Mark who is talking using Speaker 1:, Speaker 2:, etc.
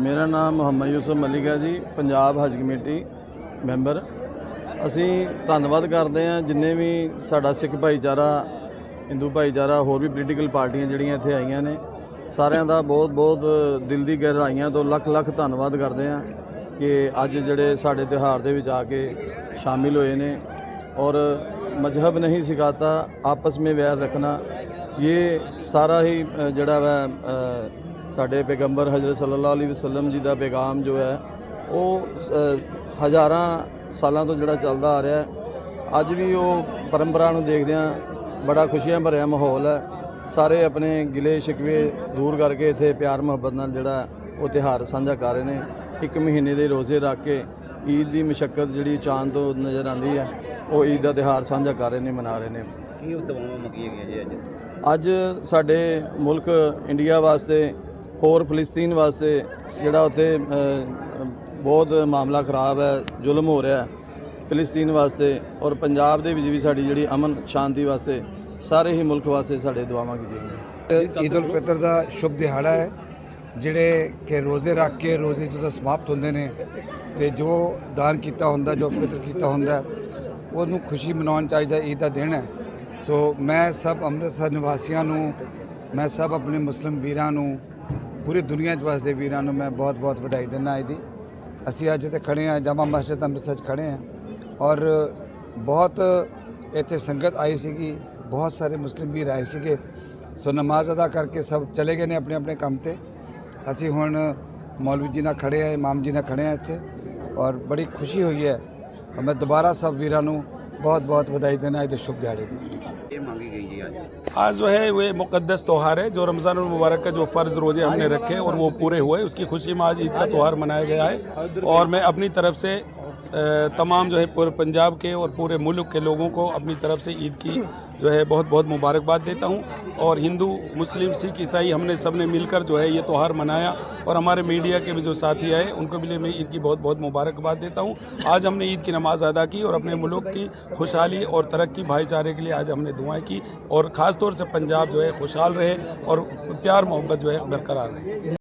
Speaker 1: ਮੇਰਾ ਨਾਮ ਮੁਹੰਮਦ ਯੂਸਫ ਮਲਿਕ ਹੈ ਜੀ, ਪੰਜਾਬ ਹਜ ਕਮੇਟੀ ਮੈਂਬਰ। ਅਸੀਂ ਧੰਨਵਾਦ ਕਰਦੇ ਹਾਂ ਜਿੰਨੇ ਵੀ ਸਾਡਾ ਸਿੱਖ ਭਾਈਚਾਰਾ, ਹਿੰਦੂ ਭਾਈਚਾਰਾ, ਹੋਰ ਵੀ ਪੋਲੀਟੀਕਲ ਪਾਰਟੀਆਂ ਜਿਹੜੀਆਂ ਇੱਥੇ ਆਈਆਂ ਨੇ, ਸਾਰਿਆਂ ਦਾ ਬਹੁਤ ਬਹੁਤ ਦਿਲ ਦੀ ਗਹਿਰਾਈਆਂ ਤੋਂ ਲੱਖ ਲੱਖ ਧੰਨਵਾਦ ਕਰਦੇ ਹਾਂ ਕਿ ਅੱਜ ਜਿਹੜੇ ਸਾਡੇ ਤਿਉਹਾਰ ਦੇ ਵਿੱਚ ਆ ਕੇ ਸ਼ਾਮਿਲ ਹੋਏ ਨੇ ਔਰ ਮਜ਼ਹਬ ਨਹੀਂ ਸਿਖਾਤਾ, ਆਪਸ ਵਿੱਚ ਵੈਰ ਰੱਖਣਾ, ਇਹ ਸਾਰਾ ਹੀ ਜਿਹੜਾ ਵਾ ਸਾਡੇ ਪੈਗੰਬਰ ਹਜ਼ਰਤ ਸੱਲੱਲਾਹੁ ਅਲੈਹਿ ਵਸੱਲਮ ਜੀ ਦਾ ਪੈਗਾਮ ਜੋ ਹੈ ਉਹ ਹਜ਼ਾਰਾਂ ਸਾਲਾਂ ਤੋਂ ਜਿਹੜਾ ਚੱਲਦਾ ਆ ਰਿਹਾ ਅੱਜ ਵੀ ਉਹ ਪਰੰਪਰਾ ਨੂੰ ਦੇਖਦਿਆਂ ਬੜਾ ਖੁਸ਼ੀਆਂ ਭਰਿਆ ਮਾਹੌਲ ਹੈ। ਸਾਰੇ ਆਪਣੇ ਗਿਲੇ ਸ਼ਿਕਵੇ ਦੂਰ ਕਰਕੇ ਇੱਥੇ ਪਿਆਰ ਮੁਹੱਬਤ ਨਾਲ ਜਿਹੜਾ ਉਹ ਤਿਉਹਾਰ ਸਾਂਝਾ ਕਰ ਰਹੇ ਨੇ। ਇੱਕ ਮਹੀਨੇ ਦੇ ਰੋਜ਼ੇ ਰੱਖ ਕੇ ਈਦ ਦੀ ਮਸ਼ੱਕਤ ਜਿਹੜੀ ਚਾਂਦ ਤੋਂ ਨਜ਼ਰ ਆਉਂਦੀ ਹੈ ਉਹ ਈਦ ਦਾ ਤਿਉਹਾਰ ਸਾਂਝਾ ਕਰ ਰਹੇ ਨੇ ਮਨਾ ਰਹੇ ਨੇ।
Speaker 2: ਕੀ ਦਵਾਵਾਂ ਮੰਗੀਆਂ ਗਈਆਂ ਜੀ ਅੱਜ?
Speaker 1: ਅੱਜ ਸਾਡੇ ਮੁਲਕ ਇੰਡੀਆ ਵਾਸਤੇ ਹੋਰ ਫਲਸਤੀਨ ਵਾਸਤੇ ਜਿਹੜਾ ਉੱਥੇ ਬਹੁਤ ਮਾਮਲਾ ਖਰਾਬ ਹੈ, ਜ਼ੁਲਮ ਹੋ ਰਿਹਾ ਹੈ ਫਲਸਤੀਨ ਵਾਸਤੇ ਔਰ ਪੰਜਾਬ ਦੇ ਵਿੱਚ ਵੀ ਸਾਡੀ ਜਿਹੜੀ ਅਮਨ ਸ਼ਾਂਤੀ ਵਾਸਤੇ ਸਾਰੇ ਹੀ ਮੁਲਕ ਵਾਸਤੇ ਸਾਡੇ ਦੁਆਵਾਂ ਕੀਤੀਆਂ ਗਈਆਂ।
Speaker 3: ਈਦ ਉਲ ਫਿਤਰ ਦਾ ਸ਼ੁਭ ਦਿਹਾੜਾ ਹੈ, ਜਿਹੜੇ ਕਿ ਰੋਜ਼ੇ ਰੱਖ ਕੇ ਰੋਜ਼ੇ ਜਦੋਂ ਸਮਾਪਤ ਹੁੰਦੇ ਨੇ ਤੇ ਜੋ ਦਾਨ ਕੀਤਾ ਹੁੰਦਾ, ਜੋ ਫਿਤਰ ਕੀਤਾ ਹੁੰਦਾ, ਉਹਨੂੰ ਖੁਸ਼ੀ ਮਨਾਉਣ ਚਾਹੀਦਾ, ਈਦ ਦਾ ਦਿਨ ਹੈ। ਸੋ ਮੈਂ ਸਭ ਅੰਮ੍ਰਿਤਸਰ ਨਿਵਾਸੀਆਂ ਨੂੰ, ਮੈਂ ਸਭ ਆਪਣੇ ਮੁਸਲਿਮ ਵੀਰਾਂ ਨੂੰ ਪੂਰੀ ਦੁਨੀਆ 'ਚ ਵਸਦੇ ਵੀਰਾਂ ਨੂੰ ਮੈਂ ਬਹੁਤ-ਬਹੁਤ ਵਧਾਈ ਦਿੰਦਾ ਇਹਦੀ। ਅਸੀਂ ਅੱਜ ਇੱਥੇ ਖੜੇ ਹਾਂ, ਜਾਮਾ ਮਸਜਿਦ ਅੰਮ੍ਰਿਤਸਰ 'ਚ ਖੜੇ ਹਾਂ ਔਰ ਬਹੁਤ ਇੱਥੇ ਸੰਗਤ ਆਈ ਸੀਗੀ, ਬਹੁਤ ਸਾਰੇ ਮੁਸਲਿਮ ਵੀਰ ਆਏ ਸੀਗੇ। ਸੋ ਨਮਾਜ਼ ਅਦਾ ਕਰਕੇ ਸਭ ਚਲੇ ਗਏ ਨੇ ਆਪਣੇ ਆਪਣੇ ਕੰਮ ਤੇ। ਅਸੀਂ ਹੁਣ ਮੌਲਵੀ ਜੀ ਨਾਲ ਖੜੇ ਆ ਇਮਾਮ ਜੀ ਨਾਲ ਖੜੇ ਆ ਇੱਥੇ ਔਰ ਬੜੀ ਖੁਸ਼ੀ ਹੋਈ ਹੈ। ਔਰ ਮੈਂ ਦੁਬਾਰਾ ਸਭ ਵੀਰਾਂ ਨੂੰ बहुत बहुत बधाई देना है शुभ
Speaker 2: दिहाड़े की मांगी गई है
Speaker 4: आज। जो है वह मुकदस त्यौहार है जो रमज़ान मुबारक का जो फ़र्ज़ रोज़े हमने रखे और वो पूरे हुए उसकी खुशी में आज ईद का त्यौहार मनाया गया है। और मैं अपनी तरफ़ से तमाम जो है पूरे पंजाब के और पूरे मुल्क के लोगों को अपनी तरफ़ से ईद की जो है बहुत बहुत मुबारकबाद देता हूँ। और हिंदू, मुस्लिम, सिख, ईसाई हमने सबने मिलकर जो है ये त्यौहार मनाया और हमारे मीडिया के भी जो साथी आए, उनको भी मैं ईद की बहुत बहुत मुबारकबाद देता हूँ। आज हमने ईद की नमाज़ अदा की और अपने मुल्क की खुशहाली और तरक्की भाईचारे के लिए आज हमने दुआएँ की और ख़ासतौर से पंजाब जो है खुशहाल रहे और प्यार मोहब्बत जो है बरकरार रहे।